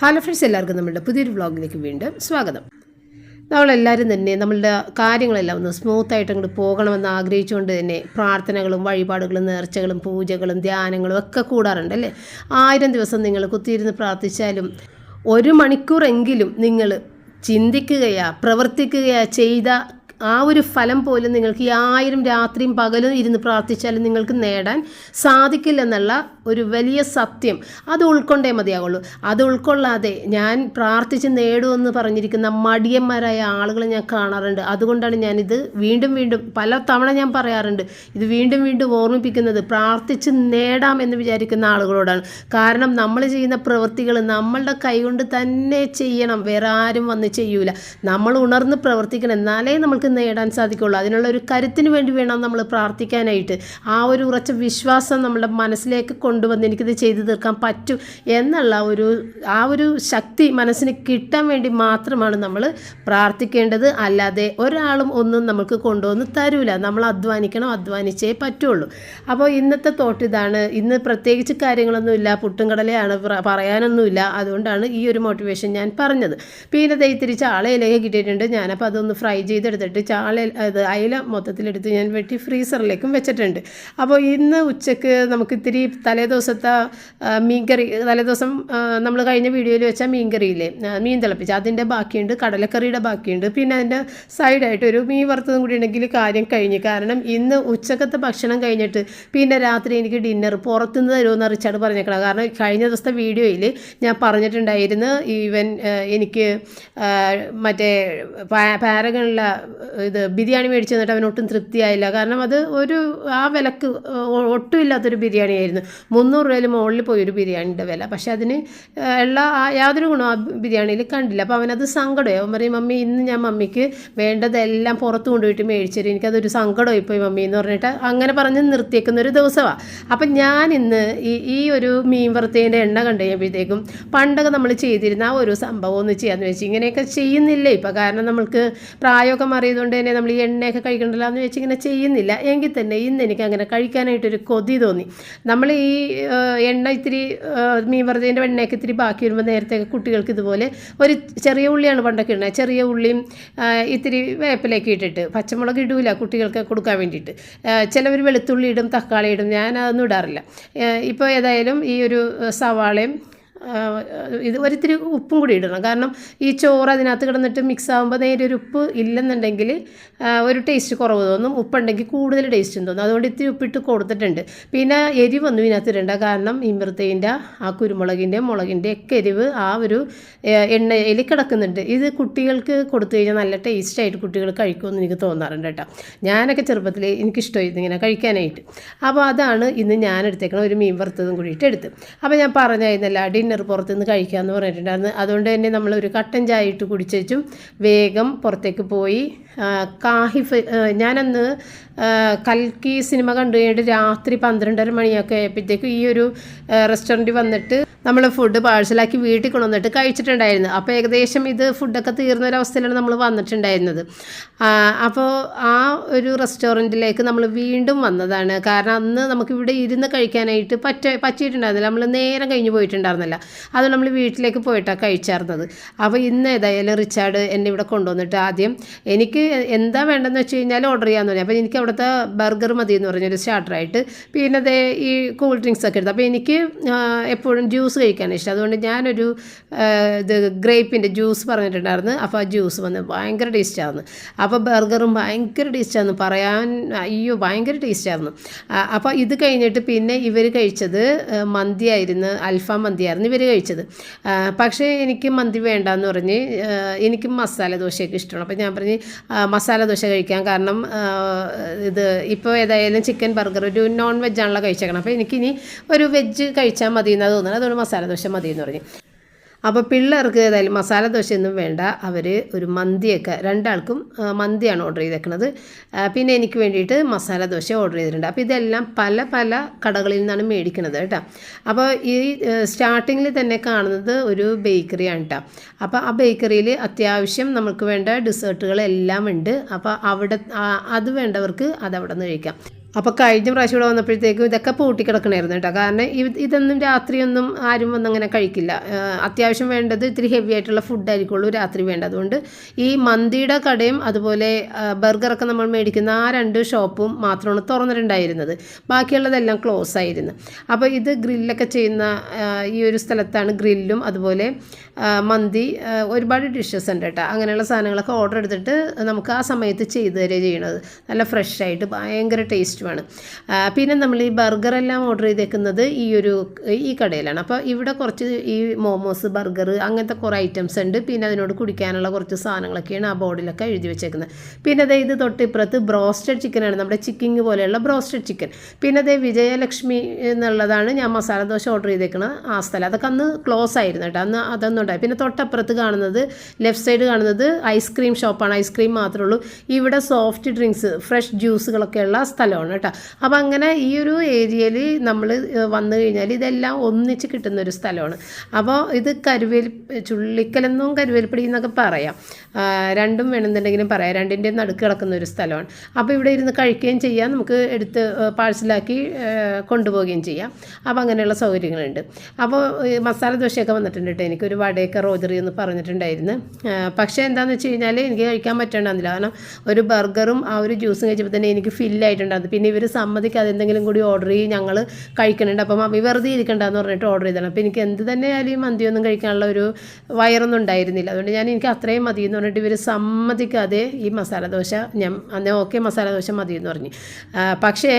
Hello friends എല്ലാവർക്കും നമ്മളുടെ പുതിയൊരു വ്ളോഗിലേക്ക് വീണ്ടും സ്വാഗതം. നമ്മളെല്ലാവരും തന്നെ നമ്മളുടെ കാര്യങ്ങളെല്ലാം ഒന്ന് സ്മൂത്തായിട്ട് അങ്ങോട്ട് പോകണമെന്ന് ആഗ്രഹിച്ചുകൊണ്ട് തന്നെ പ്രാർത്ഥനകളും വഴിപാടുകളും നേർച്ചകളും പൂജകളും ധ്യാനങ്ങളും ഒക്കെ കൂടാറുണ്ട് അല്ലേ? ആയിരം ദിവസം നിങ്ങൾ കുത്തിയിരുന്ന് പ്രാർത്ഥിച്ചാലും ഒരു മണിക്കൂറെങ്കിലും നിങ്ങൾ ചിന്തിക്കുകയാ പ്രവർത്തിക്കുകയാ ചെയ്ത ആ ഒരു ഫലം പോലും നിങ്ങൾക്ക് ഈ ആയിരം രാത്രിയും പകലും ഇരുന്ന് പ്രാർത്ഥിച്ചാലും നിങ്ങൾക്ക് നേടാൻ സാധിക്കില്ലെന്നുള്ള ഒരു വലിയ സത്യം. അത് ഉൾക്കൊണ്ടേ മതിയാകുള്ളൂ അത് ഉൾക്കൊള്ളാതെ ഞാൻ പ്രാർത്ഥിച്ച് നേടുമെന്ന് പറഞ്ഞിരിക്കുന്ന മടിയന്മാരായ ആളുകളെ ഞാൻ കാണാറുണ്ട്. അതുകൊണ്ടാണ് ഞാനിത് വീണ്ടും വീണ്ടും പല തവണ ഞാൻ പറയാറുണ്ട്. ഇത് വീണ്ടും വീണ്ടും ഓർമ്മിപ്പിക്കുന്നത് പ്രാർത്ഥിച്ച് നേടാം എന്ന് വിചാരിക്കുന്ന ആളുകളോടാണ്. കാരണം നമ്മൾ ചെയ്യുന്ന പ്രവൃത്തികൾ നമ്മളുടെ കൈകൊണ്ട് തന്നെ ചെയ്യണം. വേറെ ആരും വന്ന് ചെയ്യൂല. നമ്മൾ ഉണർന്ന് പ്രവർത്തിക്കണം. എന്നാലേ നമുക്ക് നേടാൻ സാധിക്കുള്ളൂ. അതിനുള്ള ഒരു കരുത്തിന് വേണ്ടി വേണം നമ്മൾ പ്രാർത്ഥിക്കാനായിട്ട്. ആ ഒരു ഉറച്ച വിശ്വാസം നമ്മുടെ മനസ്സിലേക്ക് കൊണ്ടുവന്ന് എനിക്കിത് ചെയ്തു തീർക്കാൻ പറ്റും എന്നുള്ള ഒരു ആ ഒരു ശക്തി മനസ്സിന് കിട്ടാൻ വേണ്ടി മാത്രമാണ് നമ്മൾ പ്രാർത്ഥിക്കേണ്ടത്. അല്ലാതെ ഒരാളും ഒന്നും നമുക്ക് കൊണ്ടുവന്ന് തരൂല. നമ്മൾ അധ്വാനിക്കണം? അധ്വാനിച്ചേ പറ്റുള്ളൂ. അപ്പോൾ ഇന്നത്തെ തോട്ട് ഇതാണ്. ഇന്ന് പ്രത്യേകിച്ച് കാര്യങ്ങളൊന്നുമില്ല പുട്ടും കടലയാണ് പറയാനൊന്നുമില്ല. അതുകൊണ്ടാണ് ഈ ഒരു മോട്ടിവേഷൻ ഞാൻ പറഞ്ഞത്. പിന്നെ ദൈത്തിരിച്ച് ആളെ ചാളയിലേക്ക് കിട്ടിയിട്ടുണ്ട്. ഞാനപ്പോൾ അതൊന്ന് ഫ്രൈ ചെയ്തെടുത്തിട്ട് ചാള അത് അയില മൊത്തത്തിലെടുത്ത് ഞാൻ വെട്ടി ഫ്രീസറിലേക്കും വെച്ചിട്ടുണ്ട്. അപ്പോൾ ഇന്ന് ഉച്ചയ്ക്ക് നമുക്ക് ഇത്തിരി തലേദിവസത്തെ മീൻകറി തലേദിവസം നമ്മൾ കഴിഞ്ഞ വീഡിയോയിൽ വെച്ച മീൻകറിയില്ലേ മീൻ തിളപ്പിച്ച്. അതിന്റെ ബാക്കിയുണ്ട് കടലക്കറിയുടെ ബാക്കിയുണ്ട്. പിന്നെ അതിന്റെ സൈഡായിട്ട് ഒരു മീൻ വറുത്തതും കൂടി ഉണ്ടെങ്കിൽ കാര്യം കഴിഞ്ഞു. കാരണം ഇന്ന് ഉച്ചക്കത്തെ ഭക്ഷണം കഴിഞ്ഞിട്ട് പിന്നെ രാത്രി എനിക്ക് ഡിന്നർ പുറത്തുനിന്ന് തരുമെന്ന് റിച്ചാർഡ് പറഞ്ഞേക്കണം. കാരണം കഴിഞ്ഞ ദിവസത്തെ വീഡിയോയിൽ ഞാൻ പറഞ്ഞിട്ടുണ്ടായിരുന്നു ഈവൻ എനിക്ക് മറ്റേ പാരഗണിലെ ഇത് ബിരിയാണി മേടിച്ചു തന്നിട്ട് അവനൊട്ടും തൃപ്തിയായില്ല. കാരണം അത് ഒരു ആ വിലക്ക് ഒ- ഒട്ടും ഇല്ലാത്തൊരു ബിരിയാണി ആയിരുന്നു മുന്നൂറ് രൂപയിൽ മുകളിൽ പോയി ഒരു ബിരിയാണിയുടെ വില. പക്ഷേ അതിന് ഉള്ള യാതൊരു ഗുണവും ആ ബിരിയാണിയിൽ കണ്ടില്ല. അപ്പോൾ അവനത് സങ്കടമായി. അവൻ പറയും മമ്മി ഇന്ന് ഞാൻ മമ്മിക്ക് വേണ്ടതെല്ലാം പുറത്ത് കൊണ്ടുപോയിട്ട് മേടിച്ചരും. എനിക്കതൊരു സങ്കടമായി പോയി മമ്മി എന്ന് പറഞ്ഞിട്ട് അങ്ങനെ പറഞ്ഞ് നിർത്തിയേക്കുന്ന ഒരു ദിവസമാണ് അപ്പം ഞാൻ ഇന്ന് ഈ ഈ ഒരു മീൻ വറുത്തേന്റെ എണ്ണ കണ്ടു കഴിയുമ്പോഴത്തേക്കും പണ്ടൊക്കെ നമ്മൾ ചെയ്തിരുന്ന ആ ഒരു സംഭവം ഒന്ന് ചെയ്യാമെന്ന് വെച്ച് ഇങ്ങനെയൊക്കെ ചെയ്യുന്നില്ലേ? ഇപ്പം കാരണം നമ്മൾക്ക് പ്രായമൊക്കെ മാറിയതുകൊണ്ട് തന്നെ നമ്മൾ ഈ എണ്ണയൊക്കെ കഴിക്കണ്ടല്ലോ എന്ന് വെച്ച് ചെയ്യുന്നില്ല. എങ്കിൽ തന്നെ ഇന്ന് എനിക്ക് അങ്ങനെ കഴിക്കാനായിട്ടൊരു കൊതി തോന്നി. നമ്മൾ ഈ എണ്ണ ഇത്തിരി മീൻ വറുത്തതിന്റെ എണ്ണയൊക്കെ ഇത്തിരി ബാക്കി വരുമ്പോൾ നേരത്തെ കുട്ടികൾക്ക് ഇതുപോലെ ഒരു ചെറിയ ഉള്ളിയാണ് പണ്ടൊക്കെ ഇടുന്നത്. ചെറിയ ഉള്ളിയും ഇത്തിരി വേപ്പിലേക്ക് ഇട്ടിട്ട് പച്ചമുളക് ഇടൂല കുട്ടികൾക്ക് കൊടുക്കാൻ വേണ്ടിയിട്ട്. ചിലവർ വെളുത്തുള്ളി ഇടും തക്കാളി ഇടും ഞാൻ അതൊന്നും ഇടാറില്ല ഇപ്പോൾ ഏതായാലും ഈ ഒരു സവാളയും ഇത് ഒരിത്തിരി ഉപ്പും കൂടി ഇടണം. കാരണം ഈ ചോറ് അതിനകത്ത് കിടന്നിട്ട് മിക്സ് ആകുമ്പോൾ നേരെ ഒരു ഉപ്പ് ഇല്ലെന്നുണ്ടെങ്കിൽ ഒരു ടേസ്റ്റ് കുറവ് തോന്നും. ഉപ്പുണ്ടെങ്കിൽ കൂടുതൽ ടേസ്റ്റും തോന്നും. അതുകൊണ്ട് ഇത്തിരി ഉപ്പിട്ട് കൊടുത്തിട്ടുണ്ട്. പിന്നെ എരിവൊന്നും ഇതിനകത്ത് ഇടണ്ട. കാരണം ഇമ്പർത്തേന്റെ ആ കുരുമുളകിന്റെ മുളകിന്റെ ഒക്കെ എരിവ് ആ ഒരു എണ്ണയിൽ കിടക്കുന്നുണ്ട്. ഇത് കുട്ടികൾക്ക് കൊടുത്തു കഴിഞ്ഞാൽ നല്ല ടേസ്റ്റായിട്ട് കുട്ടികൾ കഴിക്കുമെന്ന് എനിക്ക് തോന്നാറുണ്ട് കേട്ടോ. ഞാനൊക്കെ ചെറുപ്പത്തിൽ എനിക്കിഷ്ടമായിരുന്നു ഇങ്ങനെ കഴിക്കാനായിട്ട്. അപ്പോൾ അതാണ് ഇന്ന് ഞാൻ എടുത്തേക്കണം ഒരു മീൻ വറുത്തതും കൂടിയിട്ട് എടുത്ത്. അപ്പോൾ ഞാൻ പറഞ്ഞായിരുന്നല്ല ഡിന്നർ പുറത്തുനിന്ന് കഴിക്കാമെന്ന് പറഞ്ഞിട്ടുണ്ടായിരുന്നു. അതുകൊണ്ട് തന്നെ നമ്മൾ ഒരു കട്ടൻ ചായ ഇട്ട് കുടിച്ചും വേഗം പുറത്തേക്ക് പോയി. കാഹിഫ് ഞാനന്ന് കൽക്കി സിനിമ കണ്ടു കഴിഞ്ഞിട്ട് രാത്രി പന്ത്രണ്ടര മണിയൊക്കെ ആയപ്പോഴത്തേക്കും ഈ ഒരു റെസ്റ്റോറന്റ് വന്നിട്ട് നമ്മൾ ഫുഡ് പാഴ്സലാക്കി വീട്ടിൽ കൊണ്ടുവന്നിട്ട് കഴിച്ചിട്ടുണ്ടായിരുന്നു. അപ്പോൾ ഏകദേശം ഇത് ഫുഡൊക്കെ തീർന്ന ഒരവസ്ഥയിലാണ് നമ്മൾ വന്നിട്ടുണ്ടായിരുന്നത്. അപ്പോൾ ആ ഒരു റെസ്റ്റോറന്റിലേക്ക് നമ്മൾ വീണ്ടും വന്നതാണ്. കാരണം അന്ന് നമുക്ക് ഇവിടെ ഇരുന്ന് കഴിക്കാനായിട്ട് പറ്റ പറ്റിയിട്ടുണ്ടായിരുന്നില്ല. നമ്മൾ നേരം കഴിഞ്ഞ് പോയിട്ടുണ്ടായിരുന്നില്ല. അത് നമ്മൾ വീട്ടിലേക്ക് പോയിട്ടാണ് കഴിച്ചായിരുന്നത് അപ്പോൾ ഇന്ന് ഏതായാലും റിച്ചാർഡ് എന്നെ ഇവിടെ കൊണ്ടുവന്നിട്ട് ആദ്യം എനിക്ക് എന്താ വേണ്ടതെന്ന് വെച്ച് കഴിഞ്ഞാൽ ഓർഡർ ചെയ്യാമെന്ന് പറഞ്ഞു അപ്പോൾ എനിക്ക് അവിടുത്തെ ബർഗർ മതി എന്ന് പറഞ്ഞൊരു സ്റ്റാർട്ടറായിട്ട്. പിന്നെ അതേ ഈ കൂൾ ഡ്രിങ്ക്സ് ഒക്കെ എടുത്തു. അപ്പോൾ എനിക്ക് എപ്പോഴും ജ്യൂസ് കഴിക്കാൻ ഇഷ്ടം. അതുകൊണ്ട് ഞാനൊരു ഇത് ഗ്രേപ്പിന്റെ ജ്യൂസ് പറഞ്ഞിട്ടുണ്ടായിരുന്നു. അപ്പോൾ ആ ജ്യൂസ് വന്ന് ഭയങ്കര ടേസ്റ്റായിരുന്നു അപ്പോൾ ബർഗറും ഭയങ്കര ടേസ്റ്റായിരുന്നു പറയാൻ അയ്യോ ഭയങ്കര ടേസ്റ്റായിരുന്നു അപ്പോൾ ഇത് കഴിഞ്ഞിട്ട് പിന്നെ ഇവർ കഴിച്ചത് മന്തിയായിരുന്നു അൽഫാം മന്തിയായിരുന്നു ഇവർ കഴിച്ചത്. പക്ഷേ എനിക്ക് മന്തി വേണ്ടെന്ന് പറഞ്ഞ് എനിക്ക് മസാല ദോശയൊക്കെ ഇഷ്ടമാണ്. അപ്പോൾ ഞാൻ പറഞ്ഞ് മസാല ദോശ കഴിക്കാൻ കാരണം ഇത് ഇപ്പോൾ ഏതായാലും ചിക്കൻ ബർഗർ ഒരു നോൺ വെജ് ആണല്ലോ കഴിച്ചേക്കണം. അപ്പോൾ എനിക്കിനി ഒരു വെജ് കഴിച്ചാൽ മതി എന്നാണ് തോന്നുന്നത്. അതുകൊണ്ട് മസാല ദോശ മതി എന്ന് പറഞ്ഞു. അപ്പോൾ പിള്ളേർക്ക് ഏതായാലും മസാല ദോശയൊന്നും വേണ്ട. അവർ ഒരു മന്തിയൊക്കെ രണ്ടാൾക്കും മന്തിയാണ് ഓർഡർ ചെയ്തേക്കുന്നത് പിന്നെ എനിക്ക് വേണ്ടിയിട്ട് മസാല ദോശ ഓർഡർ ചെയ്തിട്ടുണ്ട്. അപ്പോൾ ഇതെല്ലാം പല പല കടകളിൽ നിന്നാണ് മേടിക്കുന്നത് കേട്ടോ. അപ്പോൾ ഈ സ്റ്റാർട്ടിങ്ങിൽ തന്നെ കാണുന്നത് ഒരു ബേക്കറിയാണ് കേട്ടോ അപ്പോൾ ആ ബേക്കറിയിൽ അത്യാവശ്യം നമുക്ക് വേണ്ട ഡിസേർട്ടുകളെല്ലാം ഉണ്ട്. അപ്പോൾ അവിടെ അത് വേണ്ടവർക്ക് അത് അവിടെ നിന്ന് കഴിക്കാം. അപ്പോൾ കഴിഞ്ഞ പ്രാവശ്യം ഇവിടെ വന്നപ്പോഴത്തേക്കും ഇതൊക്കെ പൂട്ടിക്കിടക്കണമായിരുന്നു കേട്ടോ. കാരണം ഇത് ഇതൊന്നും രാത്രിയൊന്നും ആരും വന്നങ്ങനെ കഴിക്കില്ല. അത്യാവശ്യം വേണ്ടത് ഇത്തിരി ഹെവി ആയിട്ടുള്ള ഫുഡായിരിക്കുള്ളൂ രാത്രി വേണ്ടത്. അതുകൊണ്ട് ഈ മന്തിയുടെ കടയും അതുപോലെ ബർഗറൊക്കെ നമ്മൾ മേടിക്കുന്ന ആ രണ്ട് ഷോപ്പും മാത്രമാണ് തുറന്നിട്ടുണ്ടായിരുന്നത്. ബാക്കിയുള്ളതെല്ലാം ക്ലോസ് ആയിരുന്നു. അപ്പോൾ ഇത് ഗ്രില്ലൊക്കെ ചെയ്യുന്ന ഈ ഒരു സ്ഥലത്താണ് ഗ്രില്ലും അതുപോലെ മന്തി ഒരുപാട് ഡിഷസ് ഉണ്ട് കേട്ടോ. അങ്ങനെയുള്ള സാധനങ്ങളൊക്കെ ഓർഡർ എടുത്തിട്ട് നമുക്ക് ആ സമയത്ത് ചെയ്തു തരിക ചെയ്യണത്. നല്ല ഫ്രഷ് ആയിട്ട് ഭയങ്കര ടേസ്റ്റുമാണ് പിന്നെ നമ്മൾ ഈ ബർഗറെല്ലാം ഓർഡർ ചെയ്തേക്കുന്നത് ഈ ഒരു ഈ കടയിലാണ്. അപ്പോൾ ഇവിടെ കുറച്ച് ഈ മോമോസ് ബർഗർ അങ്ങനത്തെ കുറേ ഐറ്റംസ് ഉണ്ട്. പിന്നെ അതിനോട് കുടിക്കാനുള്ള കുറച്ച് സാധനങ്ങളൊക്കെയാണ് ആ ബോർഡിലൊക്കെ എഴുതി വെച്ചേക്കുന്നത്. പിന്നെ അതേ ഇത് തൊട്ടിപ്പുറത്ത് ബ്രോസ്റ്റഡ് ചിക്കനാണ് നമ്മുടെ ചിക്കിങ് പോലെയുള്ള ബ്രോസ്റ്റഡ് ചിക്കൻ പിന്നെ അതേ വിജയലക്ഷ്മി എന്നുള്ളതാണ് ഞാൻ മസാല ദോശ ഓർഡർ ചെയ്തേക്കുന്നത് ആ സ്ഥലം. അതൊക്കെ അന്ന് ക്ലോസ് ആയിരുന്നു കേട്ടോ. അന്ന് അതൊന്നും ഉണ്ടായി. പിന്നെ തൊട്ടപ്പുറത്ത് കാണുന്നത് ലെഫ്റ്റ് സൈഡ് കാണുന്നത് ഐസ്ക്രീം ഷോപ്പാണ് ഐസ്ക്രീം മാത്രമേ ഉള്ളൂ. ഇവിടെ സോഫ്റ്റ് ഡ്രിങ്ക്സ് ഫ്രഷ് ജ്യൂസുകളൊക്കെ ഉള്ള സ്ഥലമാണ് കേട്ടോ. അപ്പോൾ അങ്ങനെ ഈ ഒരു ഏരിയയിൽ നമ്മൾ വന്നു കഴിഞ്ഞാൽ ഇതെല്ലാം ഒന്നിച്ച് കിട്ടുന്ന ഒരു സ്ഥലമാണ്. അപ്പോൾ ഇത് കരുവേൽ ചുള്ളിക്കലെന്നും കരുവേൽപ്പടി എന്നൊക്കെ പറയാം. രണ്ടും വേണമെന്നുണ്ടെങ്കിലും പറയാം. രണ്ടിന്റെയും നടുക്ക് കിടക്കുന്ന ഒരു സ്ഥലമാണ്. അപ്പോൾ ഇവിടെ ഇരുന്ന് കഴിക്കുകയും ചെയ്യാം. നമുക്ക് എടുത്ത് പാഴ്സലാക്കി കൊണ്ടുപോവുകയും ചെയ്യാം. അപ്പോൾ അങ്ങനെയുള്ള സൗകര്യങ്ങളുണ്ട്. അപ്പോൾ മസാല ദോശയൊക്കെ വന്നിട്ടുണ്ട് കേട്ടോ. എനിക്കൊരു വടയൊക്കെ റോജറി എന്ന് പറഞ്ഞിട്ടുണ്ടായിരുന്നു. പക്ഷേ എന്താണെന്ന് വെച്ച് കഴിഞ്ഞാൽ എനിക്ക് കഴിക്കാൻ പറ്റണ്ടായിരുന്നില്ല. കാരണം ഒരു ബർഗറും ആ ഒരു ജ്യൂസും കഴിച്ചപ്പോൾ തന്നെ എനിക്ക് ഫില്ലായിട്ടുണ്ടായിരുന്നു പിന്നെ ഇവർ സമ്മതിക്കാതെ എന്തെങ്കിലും കൂടി ഓർഡർ ചെയ്യും ഞങ്ങൾ കഴിക്കുന്നുണ്ട്. അപ്പം അവർ വെറുതെ ഇരിക്കണ്ടെന്ന് പറഞ്ഞിട്ട് ഓർഡർ ചെയ്തതാണ്. അപ്പോൾ എനിക്ക് എന്ത് തന്നെ ആയാലും മന്തിയൊന്നും കഴിക്കാനുള്ള ഒരു വയറൊന്നും ഉണ്ടായിരുന്നില്ല. അതുകൊണ്ട് ഞാൻ എനിക്ക് അത്രയും മതി എന്ന് പറഞ്ഞിട്ട് ഇവർ സമ്മതിക്കാതെ ഈ മസാല ദോശ ഞാൻ അന്നേ ഓക്കെ മസാല ദോശ മതി എന്ന് പറഞ്ഞു. പക്ഷേ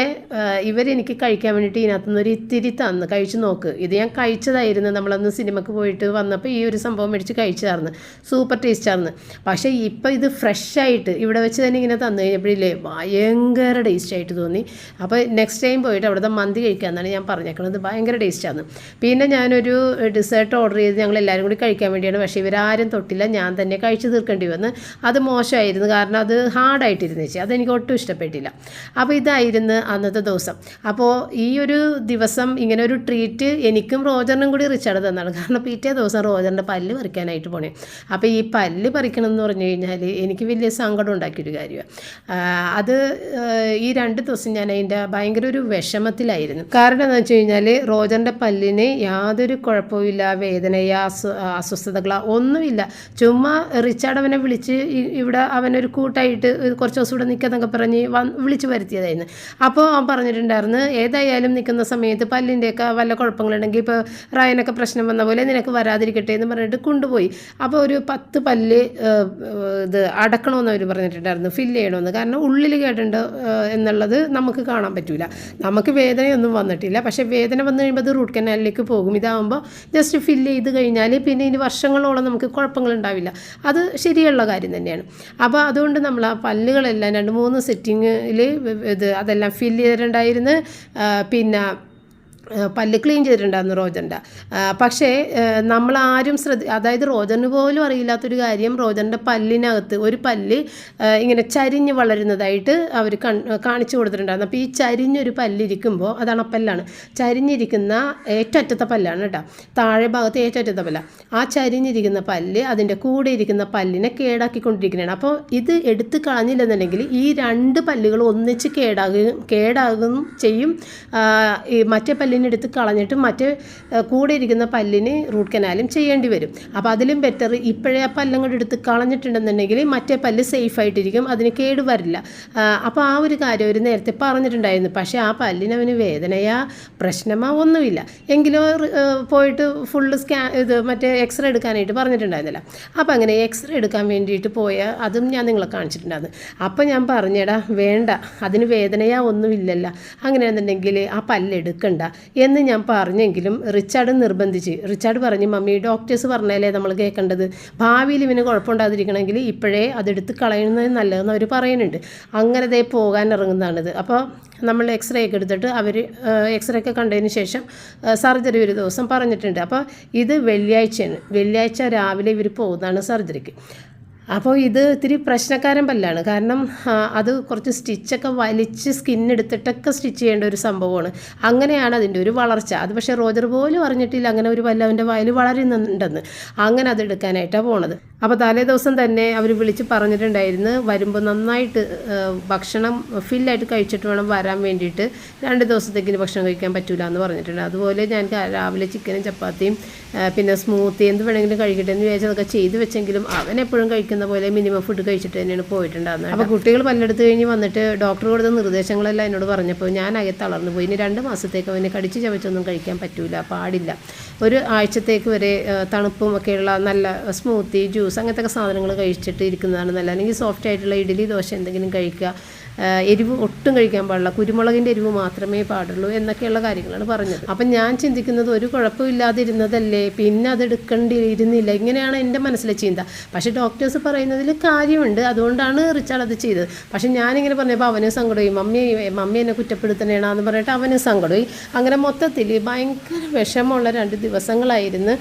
ഇവരെനിക്ക് കഴിക്കാൻ വേണ്ടിയിട്ട് ഇതിനകത്തുനിന്ന് ഒരു ഇത്തിരി തന്ന്. കഴിച്ചു നോക്ക്. ഇത് ഞാൻ കഴിച്ചതായിരുന്നു. നമ്മളന്ന് സിനിമക്ക് പോയിട്ട് വന്നപ്പോൾ ഈ ഒരു സംഭവം മേടിച്ച് കഴിച്ചതായിരുന്നു സൂപ്പർ ടേസ്റ്റായിരുന്നു പക്ഷേ ഇപ്പോൾ ഇത് ഫ്രഷായിട്ട് ഇവിടെ വെച്ച് തന്നെ ഇങ്ങനെ തന്നു കഴിഞ്ഞപ്പോഴില്ലേ ഭയങ്കര ടേസ്റ്റ് ആയിട്ട് തോന്നി. അപ്പോൾ നെക്സ്റ്റ് ടൈം പോയിട്ട് അവിടുത്തെ മന്തി കഴിക്കാമെന്നാണ് ഞാൻ പറഞ്ഞേക്കുന്നത് ഭയങ്കര ടേസ്റ്റാണ് പിന്നെ ഞാനൊരു ഡിസേർട്ട് ഓർഡർ ചെയ്ത് ഞങ്ങൾ എല്ലാവരും കൂടി കഴിക്കാൻ വേണ്ടിയാണ്. പക്ഷേ ഇവരാരും തൊട്ടില്ല. ഞാൻ തന്നെ കഴിച്ചു തീർക്കേണ്ടി വന്ന്. അത് മോശമായിരുന്നു. കാരണം അത് ഹാർഡായിട്ടിരുന്നു ചേച്ചി. അതെനിക്ക് ഒട്ടും ഇഷ്ടപ്പെട്ടില്ല. അപ്പോൾ ഇതായിരുന്നു അന്നത്തെ ദിവസം. അപ്പോൾ ഈ ഒരു ദിവസം ഇങ്ങനെ ഒരു ട്രീറ്റ് എനിക്കും റോജറിനും കൂടി റിച്ചാർഡ് തന്നാണ്. കാരണം പിറ്റേ ദിവസം റോജറിന്റെ പല്ല് പറിക്കാനായിട്ട് പോണേ. അപ്പോൾ ഈ പല്ല് പറിക്കണം എന്ന് പറഞ്ഞു കഴിഞ്ഞാൽ എനിക്ക് വലിയ സങ്കടം ഉണ്ടാക്കിയൊരു കാര്യമാണ് അത് ഈ രണ്ട് ദിവസം ഞാൻ അതിന്റെ ഭയങ്കര ഒരു വിഷമത്തിലായിരുന്നു. കാരണം എന്താ വെച്ച് കഴിഞ്ഞാൽ റോജറിന്റെ പല്ലിന് യാതൊരു കുഴപ്പമില്ല വേദനയോ അസ്വ അസ്വസ്ഥതകളോ ഒന്നുമില്ല. ചുമ്മാ റിച്ചാർഡ് അവനെ വിളിച്ച് ഇവിടെ അവനൊരു കൂട്ടായിട്ട് കുറച്ച് ദിവസം ഇവിടെ നിൽക്കാന്നൊക്കെ പറഞ്ഞ് വിളിച്ച് വരുത്തിയതായിരുന്നു. അപ്പോൾ അവൻ പറഞ്ഞിട്ടുണ്ടായിരുന്നു ഏതായാലും നിൽക്കുന്ന സമയത്ത് പല്ലിന്റെയൊക്കെ വല്ല കുഴപ്പങ്ങളുണ്ടെങ്കിൽ ഇപ്പോൾ റായനൊക്കെ പ്രശ്നം വന്ന പോലെ നിനക്ക് വരാതിരിക്കട്ടെ എന്ന് പറഞ്ഞിട്ട് കൊണ്ടുപോയി. അപ്പോൾ ഒരു പത്ത് പല്ല് ഇത് അടക്കണമെന്ന് അവർ പറഞ്ഞിട്ടുണ്ടായിരുന്നു. ഫില്ല് ചെയ്യണമെന്ന് കാരണം ഉള്ളിൽ കേട്ടുണ്ട് എന്നുള്ളത് നമുക്ക് കാണാൻ പറ്റില്ല നമുക്ക് വേദനയൊന്നും വന്നിട്ടില്ല. പക്ഷേ വേദന വന്നു കഴിയുമ്പോൾ അത് റൂട്ട് കനാലിലേക്ക് പോകും. ഇതാകുമ്പോൾ ജസ്റ്റ് ഫില്ല് ചെയ്ത് കഴിഞ്ഞാൽ പിന്നെ ഇനി വർഷങ്ങളോളം നമുക്ക് കുഴപ്പങ്ങളുണ്ടാവില്ല അത് ശരിയുള്ള കാര്യം തന്നെയാണ്. അപ്പോൾ അതുകൊണ്ട് നമ്മൾ ആ പല്ലുകളെല്ലാം രണ്ട് മൂന്ന് സെറ്റിങ്ങിൽ ഇത് അതെല്ലാം ഫില്ല് ചെയ്തിട്ടുണ്ടായിരുന്നു. പിന്നെ പല്ല് ക്ലീൻ ചെയ്തിട്ടുണ്ടായിരുന്നു റോജന്റെ. പക്ഷേ നമ്മൾ ആരും ശ്രദ്ധ അതായത് റോജന് പോലും അറിയില്ലാത്തൊരു കാര്യം റോജന്റെ പല്ലിനകത്ത് ഒരു പല്ല് ഇങ്ങനെ ചരിഞ്ഞ് വളരുന്നതായിട്ട് അവർ കാണിച്ചു കൊടുത്തിട്ടുണ്ടായിരുന്നു. അപ്പോൾ ഈ ചരിഞ്ഞൊരു പല്ലിരിക്കുമ്പോൾ അതാണ് പല്ലാണ്. ചരിഞ്ഞിരിക്കുന്ന ഏറ്ററ്റത്തെ പല്ലാണ് കേട്ടോ. താഴെ ഭാഗത്ത് ഏറ്ററ്റത്തെ പല്ല. ആ ചരിഞ്ഞിരിക്കുന്ന പല്ല് അതിന്റെ കൂടെ ഇരിക്കുന്ന പല്ലിനെ കേടാക്കിക്കൊണ്ടിരിക്കുന്നതാണ് അപ്പോൾ ഇത് എടുത്ത് കളഞ്ഞില്ലെന്നുണ്ടെങ്കിൽ ഈ രണ്ട് പല്ലുകൾ ഒന്നിച്ച് കേടാകുകയും കേടാകും ചെയ്യും. ഈ മറ്റേ പല്ലിനെ എടുത്ത് കളഞ്ഞിട്ട് മറ്റേ കൂടെ ഇരിക്കുന്ന പല്ലിന് റൂട്ട് കനാലും ചെയ്യേണ്ടി വരും. അപ്പോൾ അതിലും ബെറ്റർ ഇപ്പോഴേ ആ പല്ലും കൂടെ എടുത്ത് കളഞ്ഞിട്ടുണ്ടെന്നുണ്ടെങ്കിൽ മറ്റേ പല്ല് സേഫ് ആയിട്ടിരിക്കും അതിന് കേട് വരില്ല. അപ്പോൾ ആ ഒരു കാര്യം അവർ നേരത്തെ പറഞ്ഞിട്ടുണ്ടായിരുന്നു. പക്ഷേ ആ പല്ലിന് അവന് വേദനയാ പ്രശ്നമാ ഒന്നുമില്ല. എങ്കിലും പോയിട്ട് ഫുള്ള് സ്കാൻ ഇത് മറ്റേ എക്സ്റേ എടുക്കാനായിട്ട് പറഞ്ഞിട്ടുണ്ടായിരുന്നില്ല. അപ്പോൾ അങ്ങനെ എക്സ്റേ എടുക്കാൻ വേണ്ടിയിട്ട് പോയ അതും ഞാൻ നിങ്ങളെ കാണിച്ചിട്ടുണ്ടായിരുന്നു. അപ്പോൾ ഞാൻ പറഞ്ഞേടാ വേണ്ട അതിന് വേദനയാ ഒന്നുമില്ലല്ല. അങ്ങനെയാണെന്നുണ്ടെങ്കിൽ ആ പല്ല് എടുക്കണ്ട എന്ന് ഞാൻ പറഞ്ഞെങ്കിലും റിച്ചാർഡ് നിർബന്ധിച്ച്. റിച്ചാർഡ് പറഞ്ഞു മമ്മി ഡോക്ടേഴ്സ് പറഞ്ഞാലേ നമ്മൾ കേൾക്കേണ്ടത്. ഭാവിയിൽ ഇവന് കുഴപ്പമുണ്ടാതിരിക്കണമെങ്കിൽ ഇപ്പോഴേ അതെടുത്ത് കളയുന്നത് നല്ലതെന്ന് അവർ പറയുന്നുണ്ട്. അങ്ങനെ ദേ പോകാൻ ഇറങ്ങുന്നതാണിത്. അപ്പോൾ നമ്മൾ എക്സ്റേ ഒക്കെ എടുത്തിട്ട് അവർ എക്സ്റേ ഒക്കെ കണ്ടതിന് ശേഷം സർജറി ഒരു ദിവസം പറഞ്ഞിട്ടുണ്ട്. അപ്പോൾ ഇത് വെള്ളിയാഴ്ചയാണ്. വെള്ളിയാഴ്ച രാവിലെ ഇവർ പോകുന്നതാണ് സർജറിക്ക്. അപ്പോൾ ഇത് ഇത്തിരി പ്രശ്നക്കാരൻ പല്ലാണ്. കാരണം അത് കുറച്ച് സ്റ്റിച്ചൊക്കെ വലിച്ച് സ്കിന്നെടുത്തിട്ടൊക്കെ സ്റ്റിച്ച് ചെയ്യേണ്ട ഒരു സംഭവമാണ്. അങ്ങനെയാണ് അതിന്റെ ഒരു വളർച്ച. അത് പക്ഷേ റോജർ പോലും അറിഞ്ഞിട്ടില്ല അങ്ങനെ ഒരു പല്ല് അവന്റെ വായിൽ വളരുന്നുണ്ടെന്ന്. അങ്ങനെ അത് എടുക്കാനായിട്ടാണ് പോണത്. അപ്പോൾ തലേ ദിവസം തന്നെ അവർ വിളിച്ച് പറഞ്ഞിട്ടുണ്ടായിരുന്നു വരുമ്പോൾ നന്നായിട്ട് ഭക്ഷണം ഫില്ലായിട്ട് കഴിച്ചിട്ട് വേണം വരാൻ വേണ്ടിയിട്ട്. രണ്ട് ദിവസത്തേക്കിന് ഭക്ഷണം കഴിക്കാൻ പറ്റൂല എന്ന് പറഞ്ഞിട്ടുണ്ട്. അതുപോലെ ഞാൻ രാവിലെ ചിക്കനും ചപ്പാത്തിയും പിന്നെ സ്മൂത്തി എന്ത് വേണമെങ്കിലും കഴിക്കട്ടെ എന്ന് വിചാരിച്ച് അതൊക്കെ ചെയ്ത് വെച്ചെങ്കിലും അവൻ എപ്പോഴും കഴിക്കുന്ന പോലെ മിനിമം ഫുഡ് കഴിച്ചിട്ട് തന്നെയാണ് പോയിട്ടുണ്ടായിരുന്നത് അപ്പോൾ കുട്ടികൾ പല്ലെടുത്ത് കഴിഞ്ഞ് വന്നിട്ട് ഡോക്ടർ കൊടുത്ത നിർദ്ദേശങ്ങളെല്ലാം എന്നോട് പറഞ്ഞപ്പോൾ ഞാൻ അകെ തളർന്നു പോയി. ഇനി രണ്ട് മാസത്തേക്ക് അവനെ കടിച്ച് ചവച്ചൊന്നും കഴിക്കാൻ പറ്റൂല പാടില്ല. ഒരു ആഴ്ചത്തേക്ക് വരെ തണുപ്പും ഒക്കെയുള്ള നല്ല സ്മൂത്തി ജ്യൂസ് അങ്ങനത്തെ ഒക്കെ സാധനങ്ങൾ കഴിച്ചിട്ട് ഇരിക്കുന്നതാണ് നല്ല അല്ലെങ്കിൽ സോഫ്റ്റ് ആയിട്ടുള്ള ഇഡ്ഡലി ദോശ എന്തെങ്കിലും കഴിക്കുക. എരിവ് ഒട്ടും കഴിക്കാൻ പാടില്ല. കുരുമുളകിന്റെ എരിവ് മാത്രമേ പാടുള്ളൂ എന്നൊക്കെയുള്ള കാര്യങ്ങളാണ് പറഞ്ഞത്. അപ്പം ഞാൻ ചിന്തിക്കുന്നത് ഒരു കുഴപ്പമില്ലാതിരുന്നതല്ലേ പിന്നെ അത് എടുക്കേണ്ടിയിരുന്നില്ല. ഇങ്ങനെയാണ് എന്റെ മനസ്സിലെ ചിന്ത. പക്ഷേ ഡോക്ടേഴ്സ് പറയുന്നതിൽ കാര്യമുണ്ട്. അതുകൊണ്ടാണ് റിച്ചാർഡ് അത് ചെയ്തത്. പക്ഷേ ഞാനിങ്ങനെ പറഞ്ഞപ്പോൾ അവന് സങ്കടമായി. മമ്മി മമ്മി എന്നെ കുറ്റപ്പെടുത്തണേണെന്ന് പറഞ്ഞിട്ട് അവന് സങ്കടമായി. അങ്ങനെ മൊത്തത്തിൽ ഭയങ്കര വിഷമമുള്ള രണ്ട് ദിവസങ്ങളായിരുന്നു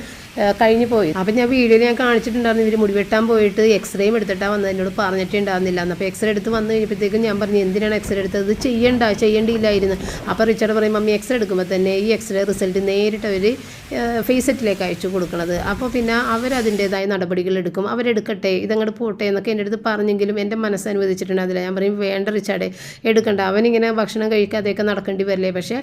കഴിഞ്ഞു പോയി അപ്പം ഞാൻ വീഡിയോയിൽ ഞാൻ കാണിച്ചിട്ടുണ്ടായിരുന്നു. ഇവർ മുടിവെട്ടാൻ പോയിട്ട് എക്സ്റേയും എടുത്തിട്ടാണ് വന്നത്. എന്നോട് പറഞ്ഞിട്ടുണ്ടായിരുന്നില്ല. അപ്പോൾ എക്സ്റേ എടുത്ത് വന്നു കഴിഞ്ഞപ്പോഴത്തേക്കും ഞാൻ പറഞ്ഞു എന്തിനാണ് എക്സ്റേ എടുത്തത്? ഇത് ചെയ്യണ്ട ചെയ്യേണ്ടിയില്ലായിരുന്നു. അപ്പോൾ റിച്ചാർഡ് പറയും മമ്മി എക്സ്റേ എടുക്കുമ്പോൾ തന്നെ ഈ എക്സ്റേ റിസൾട്ട് നേരിട്ട് അവർ ഫേസറ്റിലേക്ക് അയച്ചു കൊടുക്കണത്. അപ്പോൾ പിന്നെ അവരതിന്റേതായ നടപടികൾ എടുക്കും. അവരെടുക്കട്ടെ ഇതങ്ങോട്ട് പോട്ടെ എന്നൊക്കെ എന്റെ അടുത്ത് പറഞ്ഞെങ്കിലും എന്റെ മനസ്സ് അനുവദിച്ചിട്ടുണ്ട് അതില്ല ഞാൻ പറയും വേണ്ട റിച്ചാർഡ് എടുക്കണ്ട. അവനിങ്ങനെ ഭക്ഷണം കഴിക്കാതെയൊക്കെ നടക്കേണ്ടി വരില്ലേ? പക്ഷേ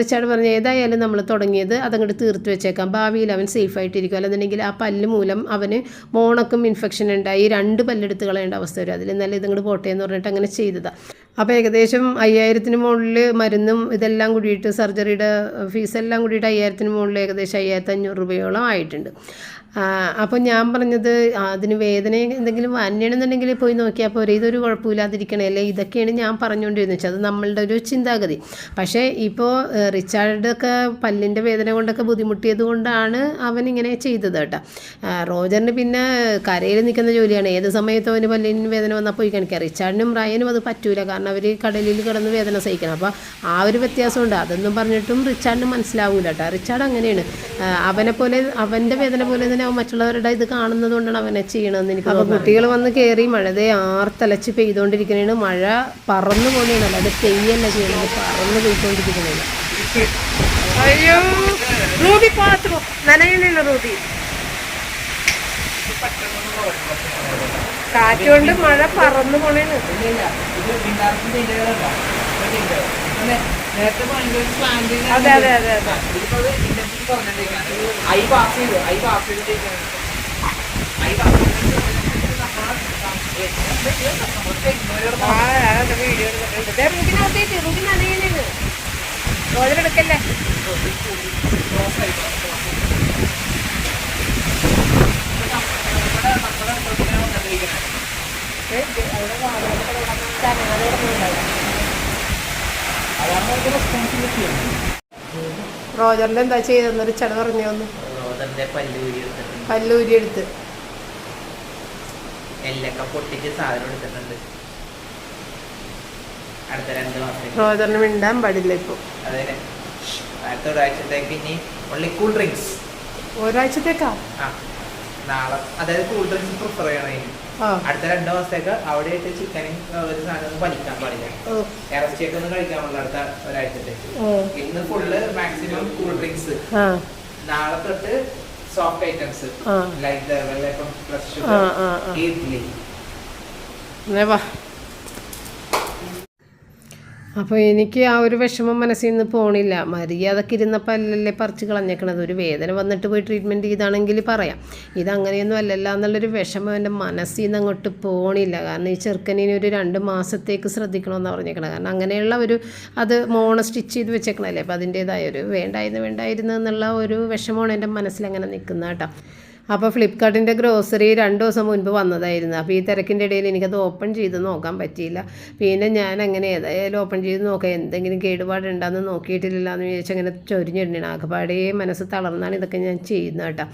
റിച്ചാർഡ് പറഞ്ഞു ഏതായാലും നമ്മൾ തുടങ്ങിയത് അതങ്ങോട്ട് തീർത്ത് വെച്ചേക്കാം. ഭാവിയിൽ അവൻ സേഫ് ആയിട്ടിരിക്കും. അല്ലെന്നുണ്ടെങ്കിൽ ആ പല്ല് മൂലം അവന് മോണക്കും ഇൻഫെക്ഷൻ ഉണ്ടായി. രണ്ട് പല്ലെടുത്ത് കളയേണ്ട അവസ്ഥ വരും. അതിൽ നല്ല ഇതങ്ങോട്ട് പോട്ടെ എന്ന് പറഞ്ഞിട്ട് അങ്ങനെ ചെയ്തതാണ് അപ്പോൾ ഏകദേശം അയ്യായിരത്തിന് മുകളിൽ മരുന്നും ഇതെല്ലാം കൂടിയിട്ട് സർജറിയുടെ ഫീസെല്ലാം കൂടിയിട്ട് അയ്യായിരത്തിന് മുകളിൽ ഏകദേശം അയ്യായിരത്തി അഞ്ഞൂറ് രൂപയോളം ആയിട്ടുണ്ട്. അപ്പോൾ ഞാൻ പറഞ്ഞത് അതിന് വേദന എന്തെങ്കിലും അന്യണെന്നുണ്ടെങ്കിൽ പോയി നോക്കിയാൽ പോരെ ഇതൊരു കുഴപ്പമില്ലാതിരിക്കണേ അല്ലേ ഇതൊക്കെയാണ് ഞാൻ പറഞ്ഞുകൊണ്ടിരുന്നത് വെച്ചാൽ അത് നമ്മളുടെ ഒരു ചിന്താഗതി. പക്ഷേ ഇപ്പോൾ റിച്ചാർഡൊക്കെ പല്ലിന്റെ വേദന കൊണ്ടൊക്കെ ബുദ്ധിമുട്ടിയത് കൊണ്ടാണ് അവൻ ഇങ്ങനെ ചെയ്തത് കേട്ടോ. റോജറിന് പിന്നെ കരയിൽ നിൽക്കുന്ന ജോലിയാണ്. ഏത് സമയത്തും അവന് പല്ലിന് വേദന വന്നാൽ പോയി കാണിക്കാം. റിച്ചാർഡിനും റയനും അത് പറ്റൂല. കാരണം അവർ കടലിൽ കിടന്ന് വേദന സഹിക്കണം. അപ്പോൾ ആ ഒരു വ്യത്യാസമുണ്ട്. അതൊന്നും പറഞ്ഞിട്ടും റിച്ചാർഡിന് മനസ്സിലാവൂല കേട്ടോ റിച്ചാർഡ് അങ്ങനെയാണ്. അവനെ പോലെ അവന്റെ വേദന പോലെ തന്നെ അവൻ മറ്റുള്ളവരുടെ ഇത് കാണുന്നത് കൊണ്ടാണ് അവനെ ചെയ്യണമെന്ന് എനിക്ക് അപ്പോൾ കുട്ടികൾ വന്ന് കയറി മഴതേ ആർത്തലച്ച് പെയ്തുകൊണ്ടിരിക്കുന്നതാണ് മഴ പറന്നു പോലെയാണ് അല്ലാതെ പെയ്യല്ല ചെയ്യണത്. പറന്ന് പോയിക്കൊണ്ടിരിക്കണേണ് അയ്യോ റൂബി പാത്രം. നനയണല്ലോ റൂബി. കാറ്റുകൊണ്ട് മഴ പറന്നു പോണേണ് അതെ അതെ അതെ ഐ പാസ് ചെയ്തു ഐ പാസ് ചെയ്തിട്ടേക്കാണ് ഐ പാസ് ആ ഞാനത് അതാണ് റോജറിന്റെ എന്താ ചെയ്തെന്നൊരു ചട പറഞ്ഞു വന്നു പല്ലൂരി എടുത്തിട്ടുണ്ട്. പല്ലൂരി എടുത്ത്. എല്ലൊക്കെ പൊട്ടിച്ച് സാധനം എടുത്തിട്ടുണ്ട്. അടുത്ത രണ്ട് മാസം റോജറിന് മിണ്ടാൻ പാടില്ല ഇപ്പൊ. അതെ. അടുത്ത ഒരാഴ്ചത്തേക്ക് ഇനി കൂൾ ഡ്രിങ്ക്സ് ഒരാഴ്ചത്തേക്കാ? ആ. നാളെ അതായത് കൂടുതൽ ഡ്രിങ്ക്സ് പ്രിഫർ ചെയ്യണം. അടുത്ത രണ്ട് മാസത്തേക്ക് അവിടെ ആയിട്ട് ചിക്കനും ഒരു സാധനം വലിക്കാൻ പാടില്ല. ഇറച്ചിയൊക്കെ ഒന്നും കഴിക്കാൻ പാടില്ല അടുത്ത ഒരാഴ്ചത്തേക്ക്. ഇന്ന് ഫുള്ള് മാക്സിമം കൂൾ ഡ്രിങ്ക്സ് നാളെ തൊട്ട് സോഫ്റ്റ് ഐറ്റംസ് ലൈക്ക് വെള്ളയപ്പം പ്ലസ് ഷുഗർ ഇഡ്ലി. അപ്പോൾ എനിക്ക് ആ ഒരു വിഷമം മനസ്സിൽ നിന്ന് പോണില്ല. മര്യാദയ്ക്ക് ഇരുന്നപ്പോൾ അല്ലല്ലേ പറിച്ച് കളഞ്ഞേക്കണത്. ഒരു വേദന വന്നിട്ട് പോയി ട്രീറ്റ്മെന്റ് ചെയ്താണെങ്കിൽ പറയാം. ഇതങ്ങനെയൊന്നും അല്ലല്ല എന്നുള്ളൊരു വിഷമം എന്റെ മനസ്സിൽ നിന്ന് അങ്ങോട്ട് പോണില്ല. കാരണം ഈ ചെറുക്കനിന് ഒരു രണ്ട് മാസത്തേക്ക് ശ്രദ്ധിക്കണമെന്ന് പറഞ്ഞേക്കണം. കാരണം അങ്ങനെയുള്ള ഒരു അത് മോണ സ്റ്റിച്ച് ചെയ്ത് വെച്ചേക്കണല്ലേ. അപ്പോൾ അതിന്റേതായ ഒരു വേണ്ടായിരുന്നു വേണ്ടായിരുന്നു എന്നുള്ള ഒരു വിഷമമാണ് എന്റെ മനസ്സിൽ അങ്ങനെ നിൽക്കുന്നത് കേട്ടോ. അപ്പോൾ ഫ്ലിപ്കാർട്ടിന്റെ ഗ്രോസറി രണ്ട് ദിവസം മുൻപ് വന്നതായിരുന്നു. അപ്പോൾ ഈ തിരക്കിന്റെ ഇടയിൽ എനിക്കത് ഓപ്പൺ ചെയ്ത് നോക്കാൻ പറ്റിയില്ല. പിന്നെ ഞാൻ അങ്ങനെ ഏതായാലും ഓപ്പൺ ചെയ്ത് നോക്കാം. എന്തെങ്കിലും കേടുപാടുണ്ടെന്ന് നോക്കിയിട്ടില്ല എന്ന് വിചാരിച്ച് അങ്ങനെ ചൊരിഞ്ഞിടണം ആകെപ്പാടേ മനസ്സ് തളർന്നാണ് ഇതൊക്കെ ഞാൻ ചെയ്യുന്നത് കേട്ടോ.